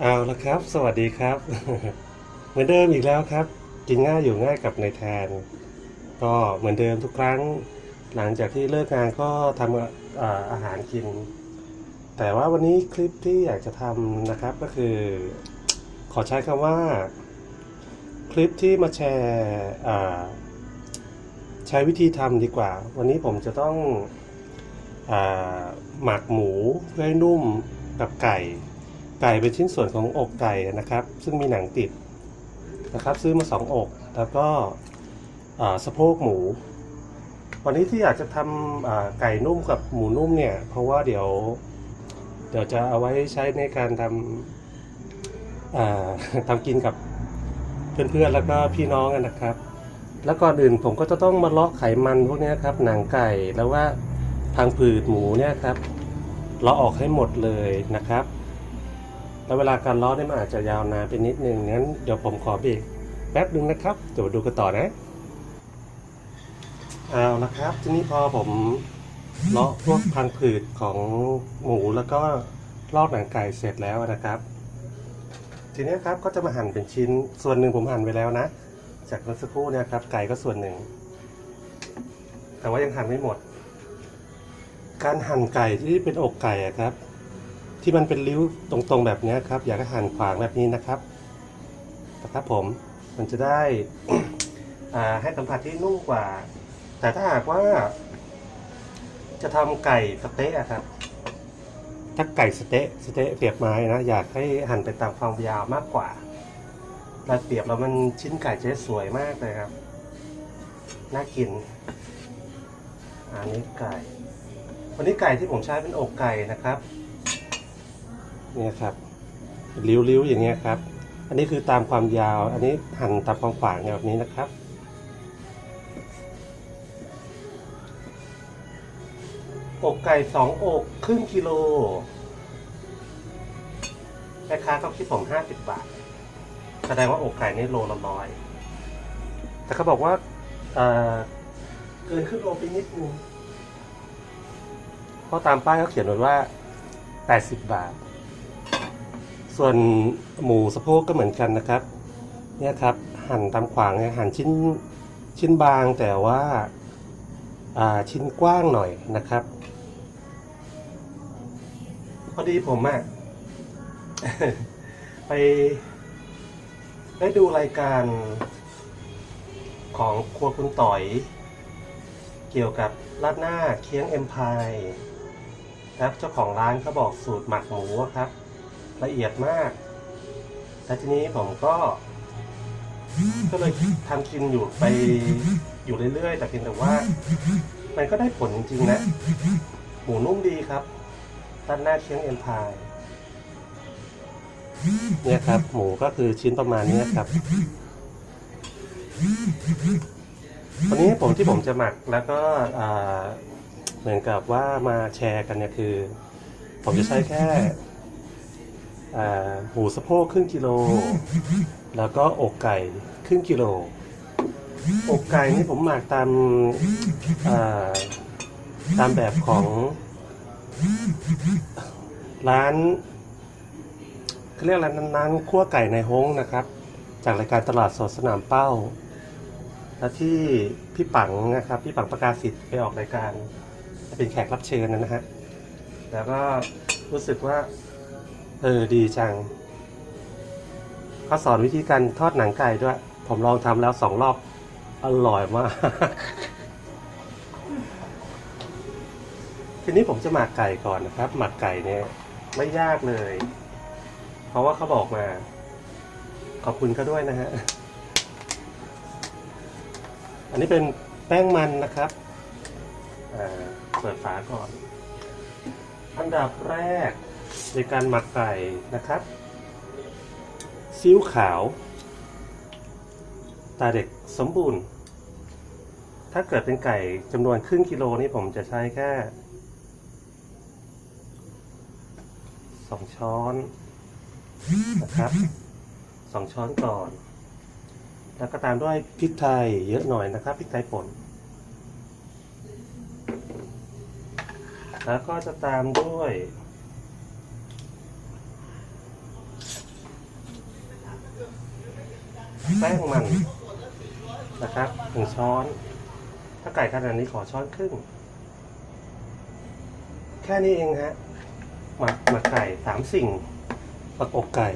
เอาละครับ สวัสดีครับ เหมือนเดิมอีกแล้วครับ กินง่ายอยู่ง่ายกับในแทน ก็เหมือนเดิมทุกครั้ง หลังจากที่เลิกงานก็ทำอาอาหารกิน แต่ว่าวันนี้คลิปที่อยากจะทำนะครับก็คือ ขอใช้คำว่า คลิปที่มาแชร์ใช้วิธีทำดีกว่า วันนี้ผมจะต้องอหมักหมูเพื่อให้นุ่มกับไก่ ไก่เป็นชิ้นส่วนของอกไก่นะครับ ซึ่งมีหนังติดนะครับ ซื้อมาสองอก แล้วก็สะโพกหมู วันนี้ที่อยากจะทำไก่นุ่มกับหมูนุ่มเนี่ย เพราะว่าเดี๋ยว เดี๋ยวจะเอาไว้ใช้ในการทำทำกินกับเพื่อนๆแล้วก็พี่น้องกันนะครับ แล้วก่อนอื่นผมก็จะต้องมาเลาะไขมันพวกนี้ครับ หนังไก่แล้วว่าทางผืดหมูเนี่ยครับเลาะออกให้หมดเลยนะครับ แล้วเวลาการเลาะเนี่ยมันอาจจะยาวนานไปนิดนึงงั้นเดี๋ยวผมขอเบรกแป๊บนึงนะครับเดี๋ยวดูกันต่อนะเอาละครับ ทีนี้พอผมเลาะพวกพังผืดของหมูแล้วก็ลอกหนังไก่เสร็จแล้วนะครับ ทีนี้ครับก็จะมาหั่นเป็นชิ้นส่วนหนึ่งผมหั่นไปแล้วนะ จากเมื่อสักครู่เนี่ยครับไก่ก็ส่วนหนึ่ง แต่ว่ายังหั่นไม่หมด การหั่นไก่ที่เป็นอกไก่ครับ ที่มันเป็นริ้วตรงๆแบบนี้ครับ อยากให้หั่นขวางแบบนี้นะครับนะครับผมมันจะได้ให้สัมผัสที่นุ่มกว่า แต่ถ้าหากว่า จะทำไก่สเต๊ะครับ ถ้าไก่สเต๊ะสเต๊ะเสียบไม้นะอยากให้หั่นไปตามความยาวมากกว่าเราเปียบแล้วมันชิ้นไก่จะสวยมากเลยครับน่ากินอันนี้ไก่ วันนี้ไก่ที่ผมใช้เป็นอกไก่นะครับ เนี่ยครับริ้วๆอย่างเงี้ยครับ อันนี้คือตามความยาว อันนี้หั่นตามความขวางแบบนี้นะครับ อกไก่สองอกครึ่งกิโลแม่ค้าเขาคิดผมห้าสิบบาท แสดงว่าอกไก่นี่โลละร้อย แต่เขาบอกว่าเกินครึ่งโลไปนิดนึงเพราะตามป้ายเขาเขียนไว้ว่า80บาท ส่วนหมูสะโพกก็เหมือนกันนะครับ เนี่ยครับหั่นตามขวางเนี่ยหั่นชิ้นชิ้นบางแต่ว่าอ่าชิ้นกว้างหน่อยนะครับ พอดีผมอะไปได้ดูรายการของครัวคุณต่อย เกี่ยวกับราดหน้าเคียงเอ็มพายครับเจ้าของร้านเขาบอกสูตรหมักหมูครับ ละเอียดมาก และทีนี้ผมก็ ก็เลยทำกินอยู่ไปอยู่เรื่อยๆ แต่เพียงแต่ว่า มันก็ได้ผลจริงๆนะ หมูนุ่มดีครับราดหน้าเคียงเอ็มพายเนี่ยครับ หมูก็คือชิ้นประมาณนี้ครับวันนี้ผมที่ผมจะหมักแล้วก็เหมือนกับว่ามาแชร์กันเนี่ยคือ ผมจะใช้แค่ หมูสะโพกครึ่งกิโล แล้วก็อกไก่ครึ่งกิโล อกไก่นี่ผมหมักตามอ่าตามแบบของร้านเขาเรียกอะไรร้านคั่วไก่ในฮงนะครับ จากรายการตลาดสดสนามเป้า และที่พี่ปังนะครับ พี่ปังประกาศสิทธิ์ไปออกรายการ เป็นแขกรับเชิญนะฮะ แล้วก็รู้สึกว่า เออดีจังเขาสอนวิธีการทอดหนังไก่ด้วย ผมลองทำแล้วสองรอบ อร่อยมาก ทีนี้ผมจะหมักไก่ก่อนนะครับ หมักไก่เนี่ยไม่ยากเลย เพราะว่าเขาบอกมา ขอบคุณเขาด้วยนะฮะ อันนี้เป็นแป้งมันนะครับเปิดฝาก่อน อันดับแรก ในการหมักไก่นะครับซีอิ๊วขาว ตาเด็กสมบูรณ์ ถ้าเกิดเป็นไก่จำนวนครึ่งกิโลนี่ผมจะใช้แค่สองช้อนนะครับสองช้อนก่อน แล้วก็ตามด้วยพริกไทยเยอะหน่อยนะครับพริกไทยป่นแล้วก็จะตามด้วย แป้งมันนะครับหนึ่งช้อน ถ้าไก่ขนาดนี้ขอช้อนครึ่ง แค่นี้เองฮะหมักหมักไก่สามสิ่งประกบอกไก่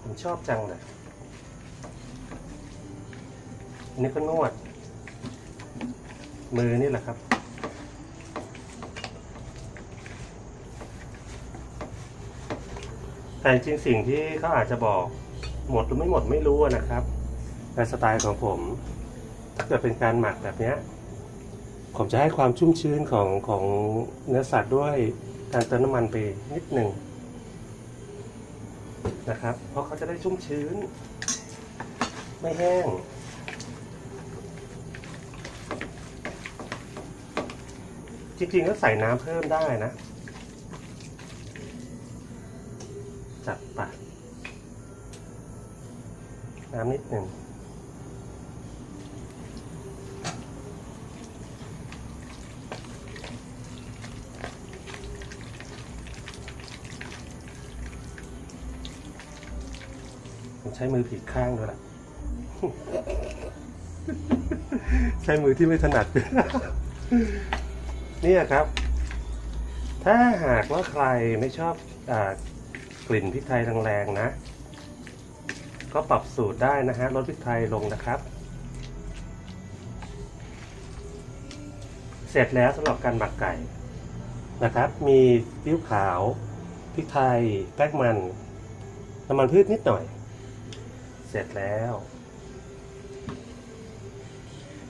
ผมชอบจังเลยอันนี้ก็นวด มือนี่แหละครับ แต่จริงสิ่งที่เขาอาจจะบอกหมดหรือไม่หมดไม่รู้นะครับในสไตล์ของผมถ้าเกิดเป็นการหมักแบบนี้ผมจะให้ความชุ่มชื้นของของเนื้อสัตว์ด้วยการเติมน้ำมันไปนิดหนึ่งนะครับ เพราะเขาจะได้ชุ่มชื้น ไม่แห้งจริงๆก็ใส่น้ำเพิ่มได้นะ จัดไปน้ำนิดหนึ่งผมใช้มือผิดข้างด้วยล่ะ ใช้มือที่ไม่ถนัด เนี่ยครับ ถ้าหากว่าใครไม่ชอบอ กลิ่นพริกไทยแรงๆนะ ก็ปรับสูตรได้นะฮะลดพริกไทยลงนะครับ เสร็จแล้วสำหรับการหมักไก่นะครับ มีซีอิ๊วขาวพริกไทยแป้งมันน้ำมันพืชนิดหน่อย เสร็จแล้ว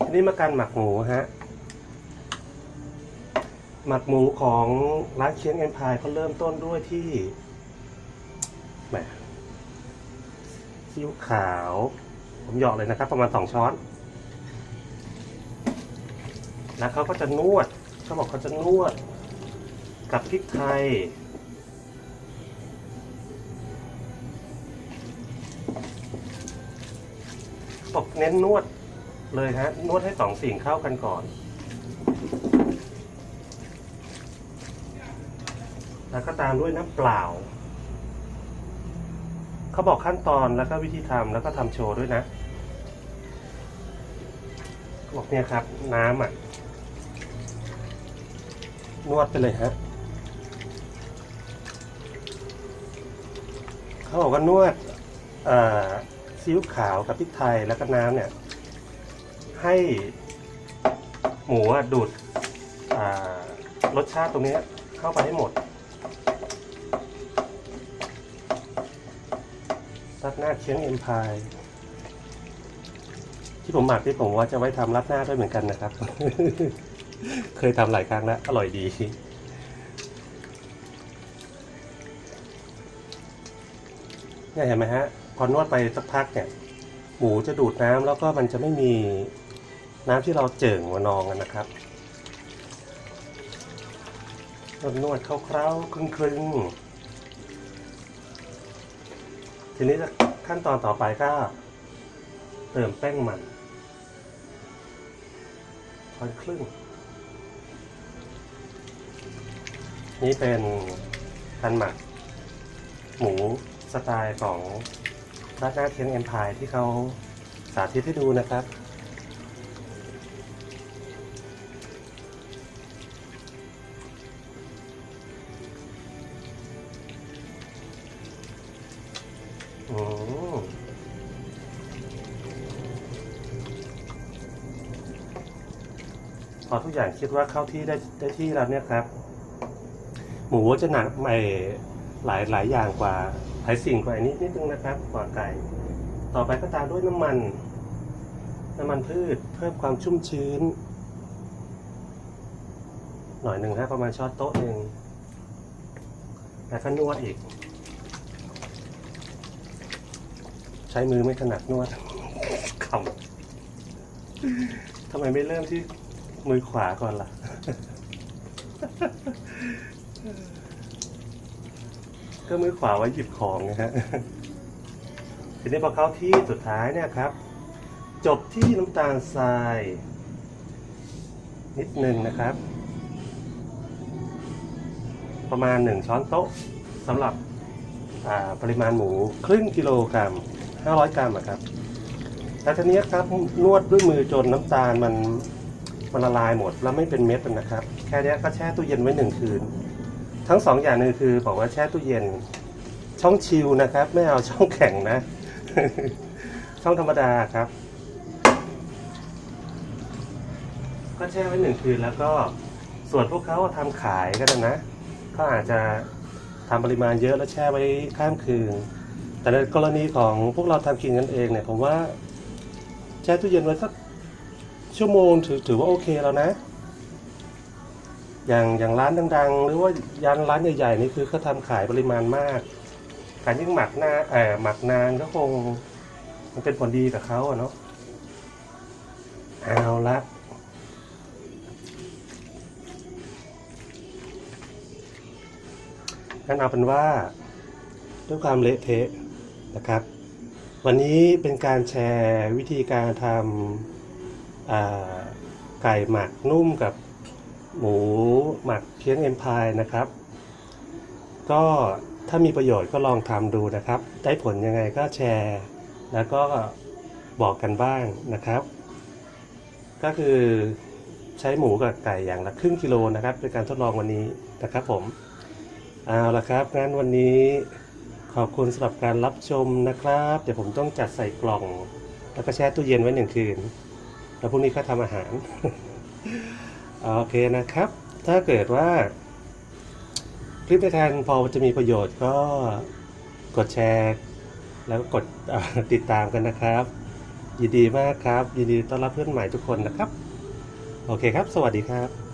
ทีนี้มาการหมักหมูฮะหมักหมูของร้านเคียงเอ็มพายเขาเริ่มต้นด้วยที่ แหมซีอิ๊วขาว ผมหยอกเลยนะครับ ประมาณสองช้อน แล้วเขาก็จะนวดเขาบอกเขาจะนวด กับพริกไทยบอกเน้นนวดเลยฮะ นวดให้สองสิ่งเข้ากันก่อนแล้วก็ตามด้วยน้ำเปล่า เขาบอกขั้นตอนแล้วก็วิธีทำแล้วก็ทำโชว์ด้วยนะบอกเนี่ยครับ น้ำอะ นวดไปเลยฮะเขาบอกว่านวดซีอิ๊วขาวกับพริกไทยแล้วก็น้ำเนี่ย ให้หมูดูดรสชาติตรงนี้เข้าไปให้หมด รัดหน้าเคียงเอ็มพายที่ผมหมักที่ผมว่าจะไว้ทำรัดหน้าด้วยเหมือนกันนะครับ เคยทำหลายครั้งแล้ว อร่อยดีเนี่ยเห็นไหมฮะ พอนวดไปสักพักเนี่ยหมูจะดูดน้ำแล้วก็มันจะไม่มีน้ำที่เราเจิ่งมานองกันนะครับนวดนวดเคล้าๆคลึงคลึงๆ ทีนี้ขั้นตอนต่อไปก็ เติมแป้งมันช้อนครึ่ง นี่เป็นการหมัก หมูสไตล์ของราดหน้าเทียนเอ็มพายที่เขาสาธิตให้ดูนะครับ พอทุกอย่างคิดว่าเข้าที่ได้ได้ที่แล้วเนี่ยครับ หมูจะหนักใหม่หลายหลายอย่างกว่าหลายสิ่งกว่าอันนี้นิดนึงนะครับ กว่าไก่ ต่อไปก็ตามด้วยน้ำมัน น้ำมันพืชเพิ่มความชุ่มชื้น หน่อยหนึ่งฮะประมาณช้อนโต๊ะหนึ่งแล้วก็นวดอีก ใช้มือไม่ถนัดนวดขำทำไมไม่เริ่มที่ มือขวาก่อนล่ะ ก็มือขวาไว้หยิบของนะฮะทีนี้พอเข้าที่สุดท้ายเนี่ยครับ จบที่น้ำตาลทราย นิดหนึ่งนะครับ ประมาณหนึ่งช้อนโต๊ะสำหรับปริมาณหมูครึ่งกิโลกรัม 500 กรัมอะครับแล้วทีนี้ครับนวดด้วยมือจนน้ำตาลมัน มันละลายหมดแล้วไม่เป็นเม็ดนะครับ แค่เนี้ก็แช่ตู้เย็นไว้หนึ่งคืน ทั้งสองอย่างนึงคือบอกว่าแช่ตู้เย็น ช่องชิลนะครับ ไม่เอาช่องแข็งนะ ช่องธรรมดาครับ ก็แช่ไว้หนึ่งคืนแล้วก็ส่วนพวกเขาทำขายก็ได้นะก็อาจจะทำปริมาณเยอะแล้วแช่ไว้ข้ามคืน แต่ในกรณีของพวกเราทำกินกันเองเนี่ยผมว่าแช่ตู้เย็นไว้สัก ชั่วโมงถือถือว่าโอเคแล้วนะ อย่างอย่างร้านดัง ๆ หรือว่ายันร้านใหญ่ๆนี่คือเขาทำขายปริมาณมาก การยิ่งหมักหน้าเออหมักนานก็คง มันเป็นผลดีกับเขาอะเนาะเอาละงั้นเอาเป็นว่าด้วยความเละเทะนะครับ วันนี้เป็นการแชร์วิธีการทำ ไก่หมักนุ่มกับหมูหมักเพียงเอ็มพายนะครับ ก็ถ้ามีประโยชน์ก็ลองทำดูนะครับ ได้ผลยังไงก็แชร์ แล้วก็บอกกันบ้างนะครับ ก็คือใช้หมูกับไก่อย่างละครึ่งกิโลนะครับเป็นการทดลองวันนี้นะครับผมเอาละครับงั้นวันนี้ขอบคุณสำหรับการรับชมนะครับ เดี๋ยวผมต้องจัดใส่กล่อง แล้วก็แช่ตู้เย็นไว้หนึ่งคืน แล้วพรุ่งนี้ก็ทำอาหาร โอเคนะครับ ถ้าเกิดว่า คลิปในแทนพอจะมีประโยชน์ก็กดแชร์ แล้วก็กดติดตามกันนะครับ ยินดีมากครับ ยินดีต้อนรับเพื่อนใหม่ทุกคนนะครับ โอเคครับ สวัสดีครับ